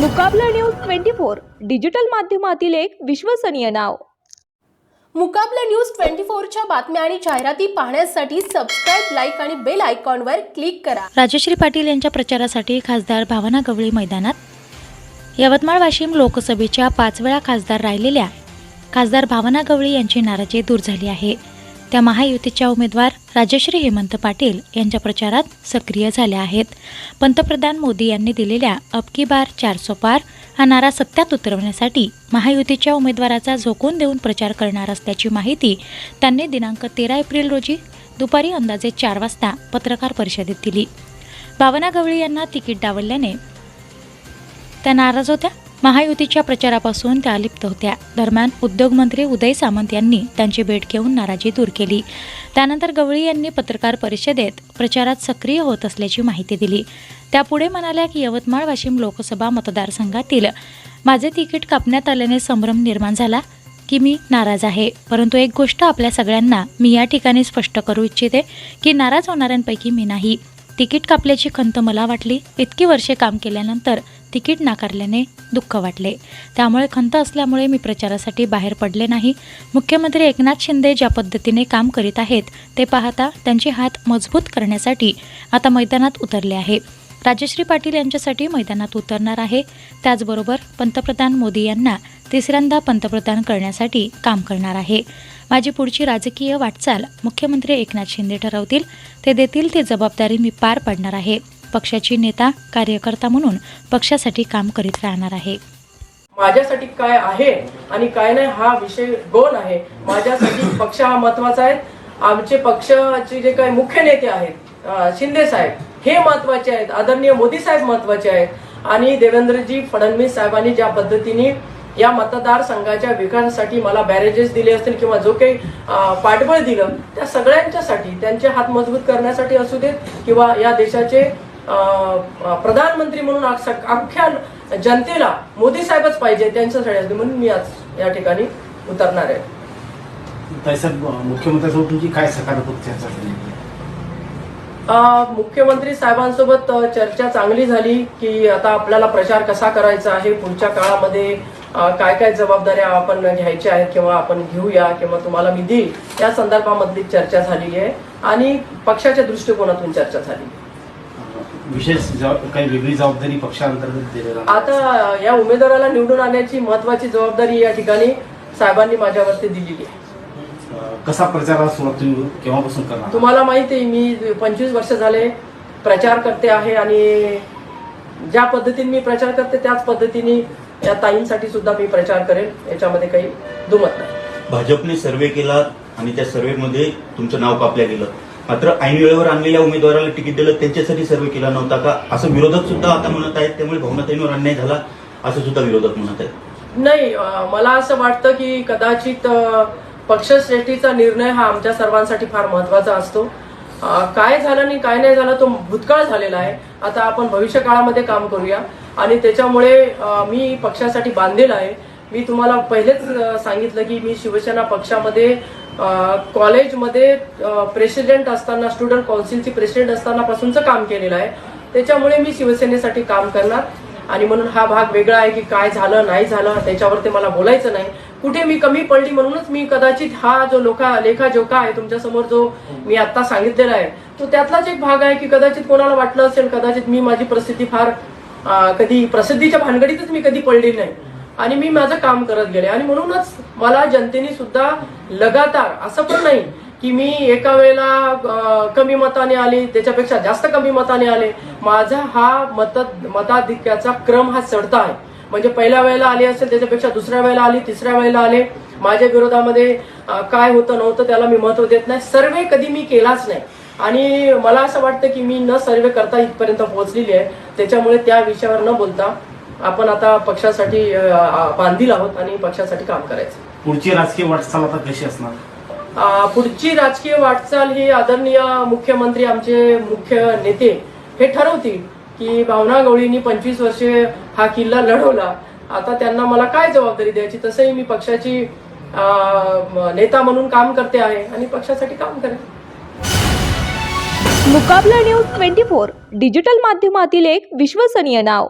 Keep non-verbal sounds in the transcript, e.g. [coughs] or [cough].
Mukabla news twenty four. Digital माध्यमातील एक विश्वसनीय नाव. मुकाबला न्यूज ट्वेंटी फोरच्या बातम्या आणि जाहिराती पाहण्यासाठी सबस्क्राईब लाईक आणि बेल आयकॉनवर क्लिक करा. राजश्री पाटील यांच्या प्रचारासाठी खासदार भावना गवळी मैदानात. यवतमाळ वाशिम लोकसभेच्या पाच वेळा खासदार राहिलेल्या खासदार भावना गवळी यांची नाराजी दूर झाली आहे. त्या महायुतीच्या उमेदवार राजश्री हेमंत पाटील यांच्या प्रचारात सक्रिय झाल्या आहेत. पंतप्रधान मोदी यांनी दिलेल्या अबकी बार चारसो पार हा नारा सत्यात उतरवण्यासाठी महायुतीच्या उमेदवाराचा झोकून देऊन प्रचार करणार असल्याची माहिती त्यांनी दिनांक तेरा एप्रिल रोजी दुपारी अंदाजे चार वाजता पत्रकार परिषदेत दिली. भावना गवळी यांना तिकीट डावलल्याने त्या नाराज होत्या. महायुतीच्या प्रचारापासून त्या लिप्त होत्या. दरम्यान उद्योगमंत्री उदय सामंत यांनी त्यांची भेट घेऊन नाराजी दूर केली. त्यानंतर गवळी यांनी पत्रकार परिषदेत प्रचारात सक्रिय होत असल्याची माहिती दिली. त्यापुढे म्हणाल्या की यवतमाळ वाशिम लोकसभा मतदारसंघातील माझे तिकीट कापण्यात आल्याने संभ्रम निर्माण झाला की मी नाराज आहे. परंतु एक गोष्ट आपल्या सगळ्यांना मी या ठिकाणी स्पष्ट करू इच्छिते की नाराज होणाऱ्यांपैकी मी नाही. तिकीट कापल्याची खंत मला वाटली. इतकी वर्षे काम केल्यानंतर तिकीट नाकारल्याने दुःख वाटले. त्यामुळे खंत असल्यामुळे मी प्रचारासाठी बाहेर पडले नाही. मुख्यमंत्री एकनाथ शिंदे ज्या पद्धतीने काम करीत आहेत ते पाहता त्यांचे हात मजबूत करण्यासाठी आता मैदानात उतरले आहे. राजश्री पाटील यांच्यासाठी मैदानात उतरणार आहे. त्याचबरोबर पंतप्रधान मोदी यांना तिसऱ्यांदा पंतप्रधान करण्यासाठी काम करणार आहे. माझी पुढची राजकीय वाटचाल मुख्यमंत्री एकनाथ शिंदे ठरवतील. ते देतील ती जबाबदारी मी पार पाडणार आहे. पक्षाची नेता कार्यकर्ता म्हणून पक्षासाठी काम करीत राहणार आहे. माझ्यासाठी काय आहे आणि काय नाही हा विषय गौण आहे. माझ्यासाठी [coughs] पक्ष हा महत्त्वाचा आहे. आमचे पक्षाचे जे काही मुख्य नेते आहेत शिंदे साहेब हे महत्त्वाचे आहेत. आदरणीय मोदी साहेब महत्त्वाचे आहेत. आणि देवेंद्रजी फडणवीस साहेबांनी ज्या पद्धतीने या मतदारसंघाच्या विकासासाठी मला बॅरेजेस दिले असतील किंवा जो काही पाठबळ दिलं त्या सगळ्यांच्यासाठी त्यांचे हात मजबूत करण्यासाठी असू देत किंवा या देशाचे प्रधानमंत्री म्हणून अख्ख्या जनतेला मोदी साहेबच पाहिजे त्यांच्यासाठी असते म्हणून मी आज या ठिकाणी उतरणार आहे. मुख्यमंत्र्यांसोबत तुमची काय सकारात्मक चर्चा झाली? मुख्यमंत्री साहेबांसोबत चर्चा चांगली झाली की आता आपल्याला प्रचार कसा करायचा आहे पुढच्या काळामध्ये काय काय जबाबदाऱ्या आपण घ्यायच्या आहेत किंवा आपण घेऊया किंवा तुम्हाला मी देईल या संदर्भामधली चर्चा झालेली आहे. आणि पक्षाच्या दृष्टिकोनातून चर्चा झाली विशेष काही वेगळी जबाबदारी पक्षांतर्गत दिलेला आता या उमेदवाराला निवडून आणण्याची महत्वाची जबाबदारी या ठिकाणी साहेबांनी माझ्यावरती दिलेली आहे. कसा प्रचाराला सुरुवात तुम्ही केव्हापासून करणार तुम्हाला माहिती आहे मी पंचवीस वर्ष झाले प्रचार करते आहे आणि ज्या पद्धतीने मी प्रचार करते त्याच पद्धतीने या ताईंसाठी सुद्धा मी प्रचार करेन. याच्यामध्ये काही दुमत नाही. भाजपने सर्वे केला आणि त्या सर्वेमध्ये तुमचं नाव कापलं गेलं. मात्र ऐन वेळेवर आणलेल्या उमेदवाराला तिकीट दिलं त्यांच्यासाठी सर्वे केला नव्हता का? असं विरोधक सुद्धा आता म्हणत आहेत त्यामुळे भावनाताईंवर अन्याय झाला असं सुद्धा विरोधक म्हणत आहेत. नाही मला असं वाटतं की कदाचित पक्षश्रेष्ठीचा निर्णय हा आमच्या सर्वांसाठी फार महत्त्वाचा असतो. काय झालं आणि काय नाही झालं तो भूतकाळ झालेला आहे. आता आपण भविष्य काळामध्ये काम करूया. आणि त्याच्यामुळे मी पक्षासाठी बांधील आहे. मी तुम्हाला पहिलेच सांगितलं की मी शिवसेना पक्षामध्ये कॉलेजमध्ये प्रेसिडेंट असताना स्टुडंट काउन्सिलची प्रेसिडेंट असतानापासूनचं काम केलेलं आहे. त्याच्यामुळे मी शिवसेनेसाठी काम करणार. आणि म्हणून हा भाग वेगळा आहे की काय झालं नाही झालं त्याच्यावर ते मला बोलायचं नाही. कुठे मी कमी पडली म्हणूनच मी कदाचित हा जो लोका लेखा जोखा आहे तुमच्यासमोर जो मी आता सांगितलेला आहे तो त्यातलाच एक भाग आहे की कदाचित कोणाला वाटलं असेल कदाचित मी माझी प्रसिद्धी फार कधी प्रसिद्धीच्या भानगडीतच मी कधी पडली नाही. आणि मी माझं काम करत गेले. आणि म्हणूनच मला जनतेने सुद्धा लगातार असं पण नाही की मी एका वेळेला कमी मताने आले त्याच्यापेक्षा जास्त कमी मताने आले. माझा हा मत मताधिक्याचा क्रम हा चढता आहे. म्हणजे पहिल्या वेळेला आले असेल त्याच्यापेक्षा दुसऱ्या वेळेला आली तिसऱ्या वेळेला आले. माझ्या विरोधामध्ये काय होतं नव्हतं त्याला मी महत्त्व देत नाही. सर्वे कधी मी केलाच नाही. आणि मला असं वाटतं की मी न सर्वे करता इथपर्यंत पोहोचलेली आहे. त्याच्यामुळे त्या विषयावर न बोलता आपण आता पक्षासाठी बांधील आहोत आणि पक्षासाठी काम करायचं. पुढची राजकीय वाटचाल आता कशी असणार? पुढची राजकीय वाटचाल ही आदरणीय मुख्यमंत्री आमचे मुख्य नेते हे ठरवतील की भावना गवळींनी पंचवीस वर्षे हा किल्ला लढवला. आता त्यांना मला काय जबाबदारी द्यायची? तसंही मी पक्षाची नेता म्हणून काम करते आहे आणि पक्षासाठी काम करेन. Mukabla news twenty four digital माध्यमातील एक विश्वसनीय नाव.